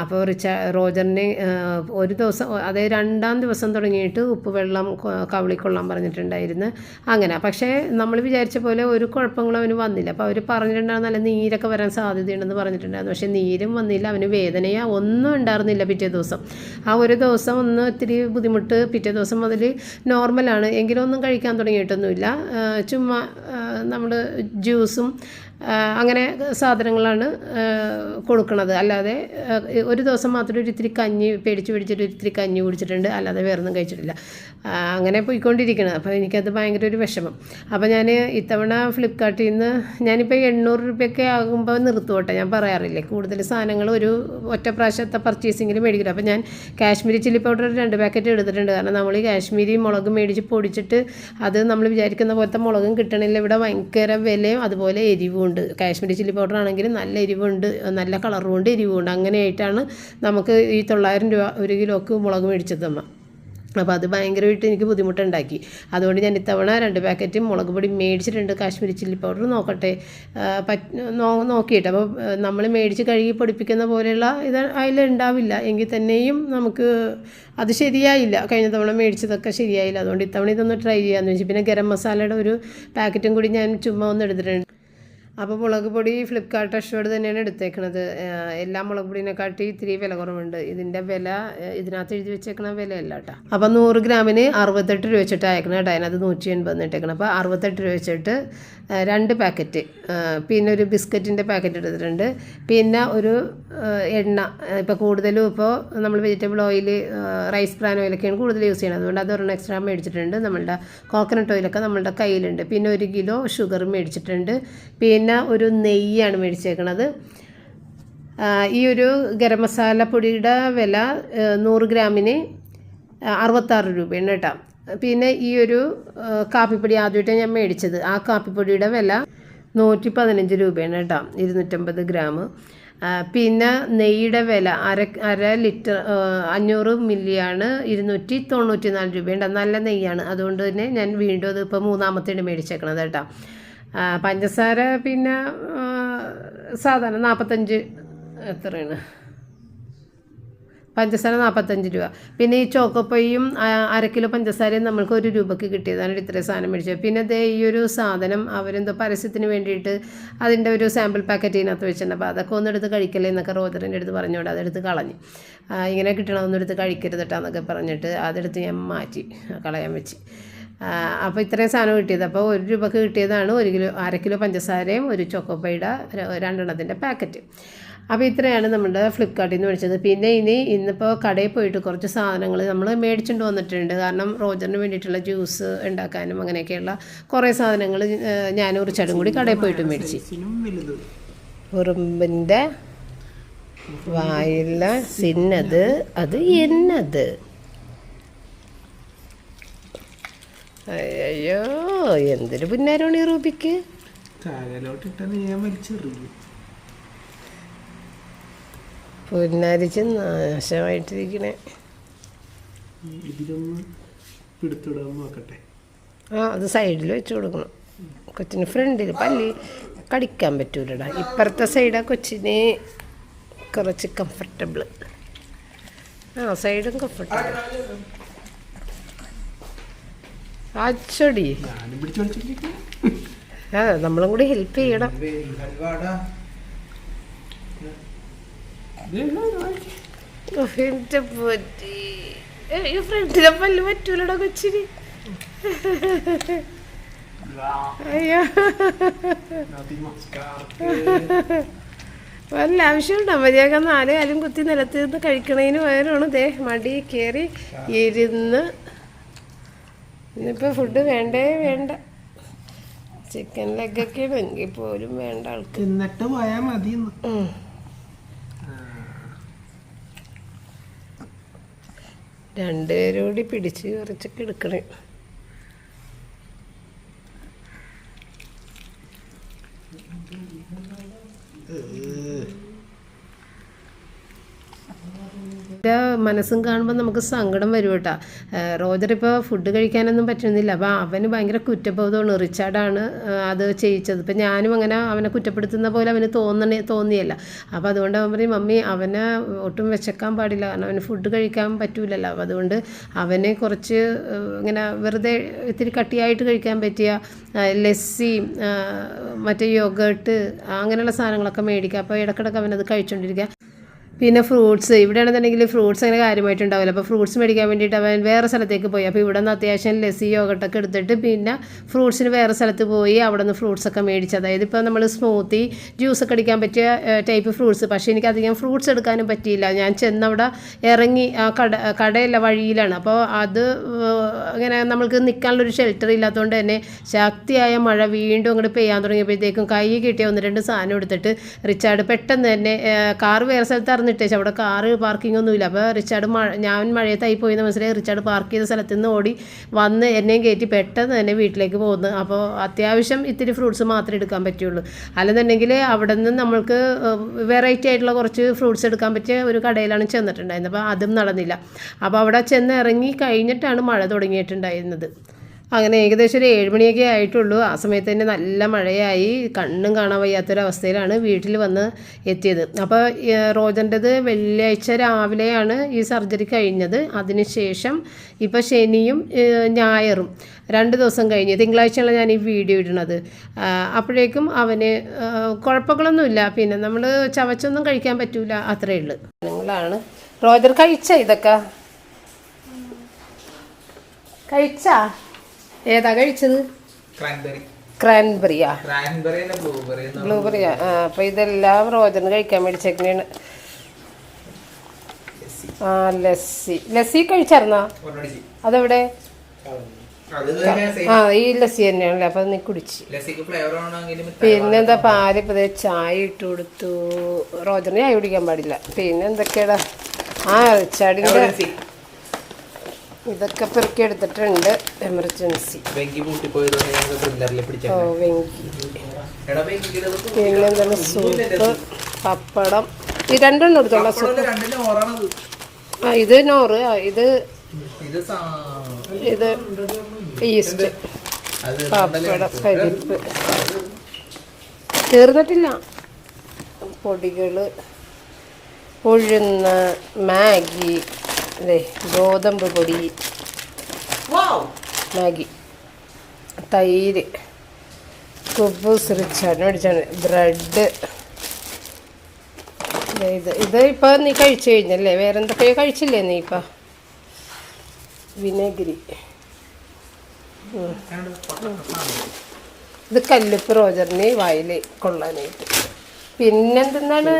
അപ്പോൾ റിച്ച റോജറിനെ ഒരു ദിവസം അതായത് രണ്ടാം ദിവസം തുടങ്ങിയിട്ട് ഉപ്പുവെള്ളം വെള്ളം കവിളിക്കൊള്ളാൻ പറഞ്ഞിട്ടുണ്ടായിരുന്നു. അങ്ങനെ പക്ഷേ നമ്മൾ വിചാരിച്ച പോലെ ഒരു കുഴപ്പങ്ങളും അവന് വന്നില്ല. അപ്പോൾ അവർ പറഞ്ഞിട്ടുണ്ടായിരുന്നു നല്ല നീരൊക്കെ വരാൻ സാധ്യതയുണ്ടെന്ന് പറഞ്ഞിട്ടുണ്ടായിരുന്നു. പക്ഷേ നീരും വന്നില്ല അവന് വേദനയാ ഒന്നും ഉണ്ടായിരുന്നില്ല പിറ്റേ ദിവസം. ആ ഒരു ദിവസം ഒന്ന് ഇത്തിരി ബുദ്ധിമുട്ട് പിറ്റേ ദിവസം മുതൽ നോർമലാണ്. എങ്കിലും ഒന്നും കഴിക്കാൻ തുടങ്ങിയിട്ടൊന്നുമില്ല. ചുമ്മാ നമ്മൾ ജ്യൂസും അങ്ങനെ സാധനങ്ങളാണ് കൊടുക്കുന്നത് അല്ലാതെ ഒരു ദിവസം മാത്രം ഒരു ഇത്തിരി കഞ്ഞി പേടിച്ച് പിടിച്ചിട്ട് ഒരു ഇത്തിരി കഞ്ഞി കുടിച്ചിട്ടുണ്ട്. അല്ലാതെ വേറൊന്നും കഴിച്ചിട്ടില്ല. അങ്ങനെ പോയിക്കൊണ്ടിരിക്കുന്നത് അപ്പോൾ എനിക്കത് ഭയങ്കര ഒരു വിഷമം. അപ്പോൾ ഞാൻ ഇത്തവണ ഫ്ലിപ്കാർട്ടിൽ നിന്ന് ഞാനിപ്പോൾ എണ്ണൂറ് രൂപയൊക്കെ ആകുമ്പോൾ നിർത്തുവട്ടെ. ഞാൻ പറയാറില്ലേ കൂടുതൽ സാധനങ്ങൾ ഒരു ഒറ്റ പ്രാവശ്യത്തെ പർച്ചേസിങ്ങിൽ മേടിക്കില്ല. അപ്പോൾ ഞാൻ കാശ്മീരി ചില്ലി പൗഡർ രണ്ട് പാക്കറ്റ് എടുത്തിട്ടുണ്ട്. കാരണം നമ്മൾ ഈ കാശ്മീരി മുളക് മേടിച്ച് പൊടിച്ചിട്ട് അത് നമ്മൾ വിചാരിക്കുന്ന പോലത്തെ മുളകും കിട്ടണില്ല. ഇവിടെ ഭയങ്കര വിലയും അതുപോലെ എരിവും ഉണ്ട് കാശ്മീരി ചില്ലി പൗഡർ ആണെങ്കിൽ നല്ല എരിവുണ്ട് നല്ല കളറും ഉണ്ട് എരിവും ഉണ്ട് അങ്ങനെയായിട്ടാണ് നമുക്ക് ഈ തൊള്ളായിരം രൂപ ഒരു കിലോക്ക് മുളക് മേടിച്ചത് തമ്മ അപ്പോൾ അത് ഭയങ്കരമായിട്ട് എനിക്ക് ബുദ്ധിമുട്ടുണ്ടാക്കി. അതുകൊണ്ട് ഞാൻ ഇത്തവണ രണ്ട് പാക്കറ്റ് മുളക് പൊടി മേടിച്ചിട്ടുണ്ട്. കാശ്മീരി ചില്ലി പൗഡർ നോക്കട്ടെ. നോക്കിയിട്ട്. അപ്പോൾ നമ്മൾ മേടിച്ച് കഴുകി പൊടിപ്പിക്കുന്ന പോലെയുള്ള ഇത് അതിലുണ്ടാവില്ല എങ്കിൽ തന്നെയും നമുക്ക് അത് ശരിയായില്ല. കഴിഞ്ഞ തവണ മേടിച്ചതൊക്കെ ശരിയായില്ല. അതുകൊണ്ട് ഇത്തവണ ഇതൊന്ന് ട്രൈ ചെയ്യാമെന്ന് വെച്ചു. പിന്നെ ഗരം മസാലയുടെ ഒരു പാക്കറ്റും കൂടി ഞാൻ ചുമ്മാ ഒന്ന് എടുത്തിട്ടുണ്ട്. അപ്പോൾ മുളക് പൊടി ഫ്ലിപ്കാർട്ട് അഷ്വേഡ് തന്നെയാണ് എടുത്തേക്കണത്. എല്ലാ മുളക് പൊടിനെക്കാട്ടി ഇത്തിരി വില കുറവുണ്ട്. ഇതിന്റെ വില ഇതിനകത്ത് എഴുതി വെച്ചേക്കണ വിലയല്ല കേട്ടോ അപ്പോൾ നൂറ് ഗ്രാമിന് അറുപത്തെട്ട് രൂപ വെച്ചിട്ട് അയക്കണം കേട്ടോ അതിനകത്ത് നൂറ്റി എൺപത് ഇട്ടേക്കണം. അപ്പോൾ അറുപത്തെട്ട് രൂപ വെച്ചിട്ട് രണ്ട് പാക്കറ്റ് പിന്നെ ഒരു ബിസ്ക്കറ്റിന്റെ പാക്കറ്റ് എടുത്തിട്ടുണ്ട്. പിന്നെ ഒരു എണ്ണ ഇപ്പോൾ കൂടുതലും ഇപ്പോൾ നമ്മൾ വെജിറ്റബിൾ ഓയിൽ റൈസ് ബ്രാൻ ഓയിലൊക്കെയാണ് കൂടുതൽ യൂസ് ചെയ്യുന്നത് അതുകൊണ്ട് അത് ഒരെണ്ണം എക്സ്ട്രാ മേടിച്ചിട്ടുണ്ട്. നമ്മളുടെ കോക്കനട്ട് ഓയിലൊക്കെ നമ്മളുടെ കയ്യിലുണ്ട്. പിന്നെ ഒരു കിലോ ഷുഗർ മേടിച്ചിട്ടുണ്ട്. പിന്നെ ഒരു നെയ്യാണ് മേടിച്ചേക്കണത്. ഈ ഒരു ഗരം മസാല പൊടിയുടെ വില നൂറ് ഗ്രാമിന് അറുപത്താറ് രൂപയാണ് കേട്ടോ. പിന്നെ ഈ ഒരു കാപ്പിപ്പൊടി ആദ്യമായിട്ടാണ് ഞാൻ മേടിച്ചത്. ആ കാപ്പിപ്പൊടിയുടെ വില നൂറ്റി പതിനഞ്ച് രൂപയാണ് കേട്ടോ ഇരുന്നൂറ്റമ്പത് ഗ്രാം. പിന്നെ നെയ്യുടെ വില അര അര ലിറ്റർ അഞ്ഞൂറ് മില്ലിയാണ് ഇരുന്നൂറ്റി തൊണ്ണൂറ്റി നാല് രൂപയുണ്ട് നല്ല നെയ്യാണ്. അതുകൊണ്ട് തന്നെ ഞാൻ വീണ്ടും അത് ഇപ്പോൾ മൂന്നാമത്തേണ് മേടിച്ചേക്കണത് കേട്ടോ. പഞ്ചസാര പിന്നെ സാധാരണ നാൽപ്പത്തഞ്ച് എത്രയാണ്? പഞ്ചസാര നാൽപ്പത്തഞ്ച് രൂപ. പിന്നെ ഈ ചോക്കപ്പൊയ്യും അര കിലോ പഞ്ചസാരയും നമ്മൾക്ക് ഒരു രൂപയ്ക്ക് കിട്ടിയതാണ് ഇത്രയും സാധനം മേടിച്ചത്. പിന്നെ ദേ ഈ ഒരു സാധനം അവരെന്തോ പരസ്യത്തിന് വേണ്ടിയിട്ട് അതിന്റെ ഒരു സാമ്പിൾ പാക്കറ്റ് ഇതിനകത്ത് വെച്ചിട്ടുണ്ട്. അപ്പോൾ അതൊക്കെ ഒന്നെടുത്ത് കഴിക്കല്ലേ എന്നൊക്കെ റോദറിന്റെ അടുത്ത് പറഞ്ഞുകൊണ്ട് അതെടുത്ത് കളഞ്ഞു. ഇങ്ങനെ കിട്ടണമെന്നെടുത്ത് കഴിക്കരുതട്ടാന്നൊക്കെ പറഞ്ഞിട്ട് അതെടുത്ത് ഞാൻ മാറ്റി കളയാൻ വെച്ച്. അപ്പോൾ ഇത്രയും സാധനം കിട്ടിയത്. അപ്പോൾ ഒരു രൂപക്ക് കിട്ടിയതാണ് ഒരു കിലോ അര കിലോ പഞ്ചസാരയും ഒരു ചോക്കോപ്പയുടെ രണ്ടെണ്ണത്തിന്റെ പാക്കറ്റ്. അപ്പോൾ ഇത്രയാണ് നമ്മുടെ ഫ്ലിപ്കാർട്ടിൽ നിന്ന് മേടിച്ചത്. പിന്നെ ഇനി ഇന്നിപ്പോൾ കടയിൽ പോയിട്ട് കുറച്ച് സാധനങ്ങൾ നമ്മൾ മേടിച്ചുകൊണ്ട് വന്നിട്ടുണ്ട്. കാരണം റോജറിന് വേണ്ടിയിട്ടുള്ള ജ്യൂസ് ഉണ്ടാക്കാനും അങ്ങനെയൊക്കെയുള്ള കുറേ സാധനങ്ങൾ ഞാൻ ഒരു ചടും കൂടി കടയിൽ പോയിട്ട് മേടിച്ച്. ഉറുമ്പിന്റെ വായില സിന്നത് അത് എന്നത് അയ്യോ എന്തൊരു റൂബിക്ക്? ഇട്ടാൽ ഞാൻ വലിച്ചെറിയും. പുന്നരിച്ച് നാശമായിട്ടിരിക്കണേ. ആ അത് സൈഡിൽ വെച്ച് കൊടുക്കണം. കൊച്ചിന് ഫ്രണ്ടിൽ പല്ലി കടിക്കാൻ പറ്റൂലടാ. ഇപ്പുറത്തെ സൈഡാ കൊച്ചിന് കുറച്ച് കംഫർട്ടബിൾ ആ സൈഡും കംഫർട്ടബിൾ അച്ചടി. നമ്മളും കൂടി ഹെൽപ്പ് ചെയ്യണം. എന്റെ പൊറ്റി ഈ ഫ്രണ്ടിലെ പല്ല് പറ്റൂലടാ കൊച്ചിരി അയ്യോ. വല്ല ആവശ്യമുണ്ടോ? മര്യാദ നാല് കാലും കുത്തി നിലത്ത് നിന്ന് കഴിക്കണതിന് പകരമാണ് ദേ മടി കയറി ഇരുന്ന് ഇന്നിപ്പോൾ ഫുഡ് വേണ്ടേ? വേണ്ട. ചിക്കൻ ലെഗ് ഒക്കെ എങ്കിൽ പോലും വേണ്ട ആൾക്ക്. എന്നിട്ട് പോയാൽ മതി. രണ്ടുപേരും കൂടി പിടിച്ച് കുറച്ചൊക്കെ എടുക്കണേ എന്റെ മനസ്സും കാണുമ്പോൾ നമുക്ക് സങ്കടം വരും കേട്ടോ. റോജർ ഇപ്പോൾ ഫുഡ് കഴിക്കാനൊന്നും പറ്റുന്നില്ല. അപ്പോൾ അവന് ഭയങ്കര കുറ്റബോധമാണ്. റിച്ചാർഡാണ് അത് ചെയ്യിച്ചത്. ഇപ്പം ഞാനും അങ്ങനെ അവനെ കുറ്റപ്പെടുത്തുന്ന പോലെ അവന് തോന്നണേ തോന്നിയല്ല. അപ്പോൾ അതുകൊണ്ട് അവൻ പറയും മമ്മി അവനെ ഒട്ടും വിശക്കാൻ പാടില്ല. കാരണം അവന് ഫുഡ് കഴിക്കാൻ പറ്റൂലല്ലോ. അപ്പോൾ അതുകൊണ്ട് അവനെ കുറച്ച് ഇങ്ങനെ വെറുതെ ഇത്തിരി കട്ടിയായിട്ട് കഴിക്കാൻ പറ്റിയ ലസ്സി മറ്റേ യോഗേട്ട് അങ്ങനെയുള്ള സാധനങ്ങളൊക്കെ മേടിക്കുക. അപ്പോൾ ഇടക്കിടക്ക് അവനത് കഴിച്ചുകൊണ്ടിരിക്കുക പിന്നെ ഫ്രൂട്ട്സ് ഇവിടെയാണെന്നുണ്ടെങ്കിൽ ഫ്രൂട്ട്സ് അങ്ങനെ കാര്യമായിട്ടുണ്ടാവില്ല. അപ്പോൾ ഫ്രൂട്ട്സ് മേടിക്കാൻ വേണ്ടിയിട്ട് അവൻ വേറെ സ്ഥലത്തേക്ക് പോയി. അപ്പോൾ ഇവിടെ നിന്ന് അത്യാവശ്യം ലസ്സി യോഗട്ടൊക്കെ എടുത്തിട്ട് പിന്നെ ഫ്രൂട്ട്സിന് വേറെ സ്ഥലത്ത് പോയി അവിടെ നിന്ന് ഫ്രൂട്ട്സ് ഒക്കെ മേടിച്ച്. അതായത് ഇപ്പോൾ നമ്മൾ സ്മൂത്തി ജ്യൂസ് ഒക്കെ അടിക്കാൻ പറ്റിയ ടൈപ്പ് ഫ്രൂട്ട്സ്. പക്ഷേ എനിക്ക് അധികം ഫ്രൂട്ട്സ് എടുക്കാനും പറ്റിയില്ല. ഞാൻ ചെന്നവിടെ ഇറങ്ങി ആ കട കടയല്ല വഴിയിലാണ്. അപ്പോൾ അത് അങ്ങനെ നമ്മൾക്ക് നിൽക്കാനുള്ളൊരു ഷെൽട്ടർ ഇല്ലാത്തതുകൊണ്ട് തന്നെ ശക്തിയായ മഴ വീണ്ടും അങ്ങോട്ട് പെയ്യാൻ തുടങ്ങിയപ്പോഴത്തേക്കും കൈ കിട്ടിയ ഒന്ന് രണ്ട് സാധനം എടുത്തിട്ട് റിച്ചാർഡ് പെട്ടെന്ന് തന്നെ കാർ വേറെ സ്ഥലത്ത് അറിഞ്ഞിട്ടേച്ച് അവിടെ കാറ് പാർക്കിംഗ് ഒന്നുമില്ല. അപ്പോൾ റിച്ചാർഡ് മഴ ഞാൻ മഴയത്തായി പോയി എന്ന് മനസ്സിലായി. റിച്ചാർഡ് പാർക്ക് ചെയ്ത സ്ഥലത്ത് നിന്ന് ഓടി വന്ന് എന്നെയും കയറ്റി പെട്ടെന്ന് തന്നെ വീട്ടിലേക്ക് പോകുന്നു അപ്പോൾ അത്യാവശ്യം ഇത്തിരി ഫ്രൂട്ട്സ് മാത്രമേ എടുക്കാൻ പറ്റുള്ളൂ. അല്ലെന്നുണ്ടെങ്കിൽ അവിടെ നിന്ന് നമ്മൾക്ക് വെറൈറ്റി ആയിട്ടുള്ള കുറച്ച് ഫ്രൂട്ട്സ് എടുക്കാൻ പറ്റിയ ഒരു കടയിലാണ് ചെന്നിട്ടുണ്ടായിരുന്നത്. അപ്പോൾ അതും നടന്നില്ല. അപ്പോൾ അവിടെ ചെന്ന് ഇറങ്ങി കഴിഞ്ഞിട്ടാണ് മഴ തുടങ്ങിയിട്ടുണ്ടായിരുന്നത്. അങ്ങനെ ഏകദേശം ഒരു ഏഴുമണിയൊക്കെ ആയിട്ടുള്ളൂ. ആ സമയത്ത് തന്നെ നല്ല മഴയായി. കണ്ണും കാണാൻ വയ്യാത്തൊരവസ്ഥയിലാണ് വീട്ടിൽ വന്ന് എത്തിയത്. അപ്പോൾ റോജന്റെത് വെള്ളിയാഴ്ച രാവിലെയാണ് ഈ സർജറി കഴിഞ്ഞത്. അതിനുശേഷം ഇപ്പോൾ ശനിയും ഞായറും രണ്ട് ദിവസം കഴിഞ്ഞ് തിങ്കളാഴ്ചയാണ് ഞാൻ ഈ വീഡിയോ ഇടുന്നത്. അപ്പോഴേക്കും അവന് കുഴപ്പങ്ങളൊന്നുമില്ല. പിന്നെ നമ്മൾ ചവച്ചൊന്നും കഴിക്കാൻ പറ്റൂല. അത്രയേ ഉള്ളൂ. നിങ്ങളാണ്. റോജർ കഴിച്ച ഇതൊക്കെ? കഴിച്ചാ? ഏതാ കഴിച്ചത്? ക്രാൻബെറി ക്രാൻബെറിയാ ബ്ലൂബെറിയാ ആ. അപ്പോൾ ഇതെല്ലാം റോജന് കഴിക്കാൻ മേടിച്ചേക്കണേണ്. ആ ലസ്സി. ലസ്സി കഴിച്ചായിരുന്നോ? അതെവിടെ? അത് ആ ഈ ലസ്സി തന്നെയാണല്ലേ അപ്പൊ നീ കുടിച്ച്. പിന്നെന്താ പാൽ ഇപ്പൊ ചായ ഇട്ട് കൊടുത്തു. റോജന് ചായ കുടിക്കാൻ പാടില്ല. പിന്നെ എന്തൊക്കെയാടാ? ആ ചടിന്റെ ഇതൊക്കെ പെറുക്കി എടുത്തിട്ടുണ്ട്. എമർജൻസി. വെങ്കി ഓ വെങ്കി. എടാ വെങ്കി പിന്നെ എന്താണ്? സൂപ്പ് പപ്പടം. ഈ രണ്ടെണ്ണം എടുത്തോളാം സൂപ്പ്. ആ ഇത് നോറ് ഇത് ഇത് ഈസ്റ്റ് പപ്പടം പരിപ്പ് തീർന്നിട്ടില്ല പൊടികൾ ഉഴുന്ന് മാഗി അല്ലേ ഗോതമ്പ് പൊടി. മാഗി. തൈര്. കുബൂസ് റിച്ചാണ് മേടിച്ചാണ്. ബ്രെഡ്. ഇത് ഇത് ഇപ്പം നീ കഴിച്ചു കഴിഞ്ഞല്ലേ? വേറെ എന്തൊക്കെയോ കഴിച്ചില്ലേ നീ ഇപ്പം? വിനഗിരി. ഇത് കല്ലുപ്പ് റോജറിന് വായിൽ കൊള്ളാനായിട്ട്. പിന്നെന്തെന്നാണ്?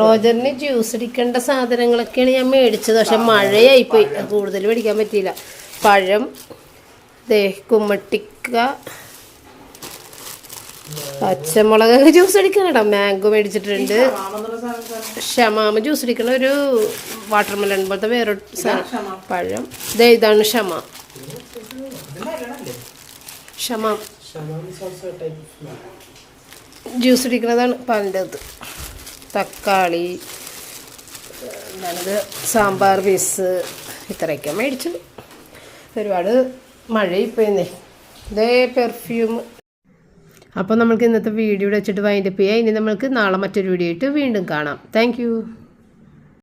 റോജറിന് ജ്യൂസ് അടിക്കേണ്ട സാധനങ്ങളൊക്കെയാണ് ഞാൻ മേടിച്ചത്. പക്ഷെ മഴയായിപ്പോയി അത് കൂടുതൽ മേടിക്കാൻ പറ്റിയില്ല. പഴം ദേ കുമ്മട്ടിക്ക പച്ചമുളക് ജ്യൂസ് അടിക്കണടാ മാംഗോ മേടിച്ചിട്ടുണ്ട്. ഷമാമ ജ്യൂസ് അടിക്കണ ഒരു വാട്ടർ മെലൺ പോലത്തെ വേറെ പഴം. ദേ ഇതാണ് ഷമ. ഷമാം. ജ്യൂസ് അടിക്കുന്നതാണ് പാലിന്റെ അത് തക്കാളി നല്ലത് സാമ്പാർ പീസ് ഇത്രയൊക്കെ മേടിച്ചു. ഒരുപാട് മഴയിപ്പോയിന്നേ ഇതേ പെർഫ്യൂം അപ്പോൾ നമ്മൾക്ക് ഇന്നത്തെ വീഡിയോ വെച്ചിട്ട് വൈൻഡപ്പ് ചെയ്യാം. ഇനി നമ്മൾക്ക് നാളെ മറ്റൊരു വീഡിയോ ആയിട്ട് വീണ്ടും കാണാം. താങ്ക്